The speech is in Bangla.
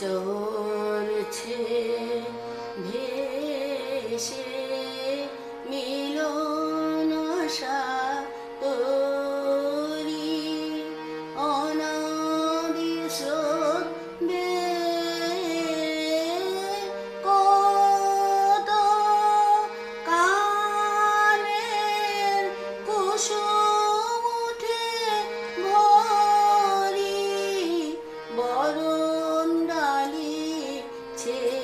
চলছে ভেসে মিলন সা Cheers.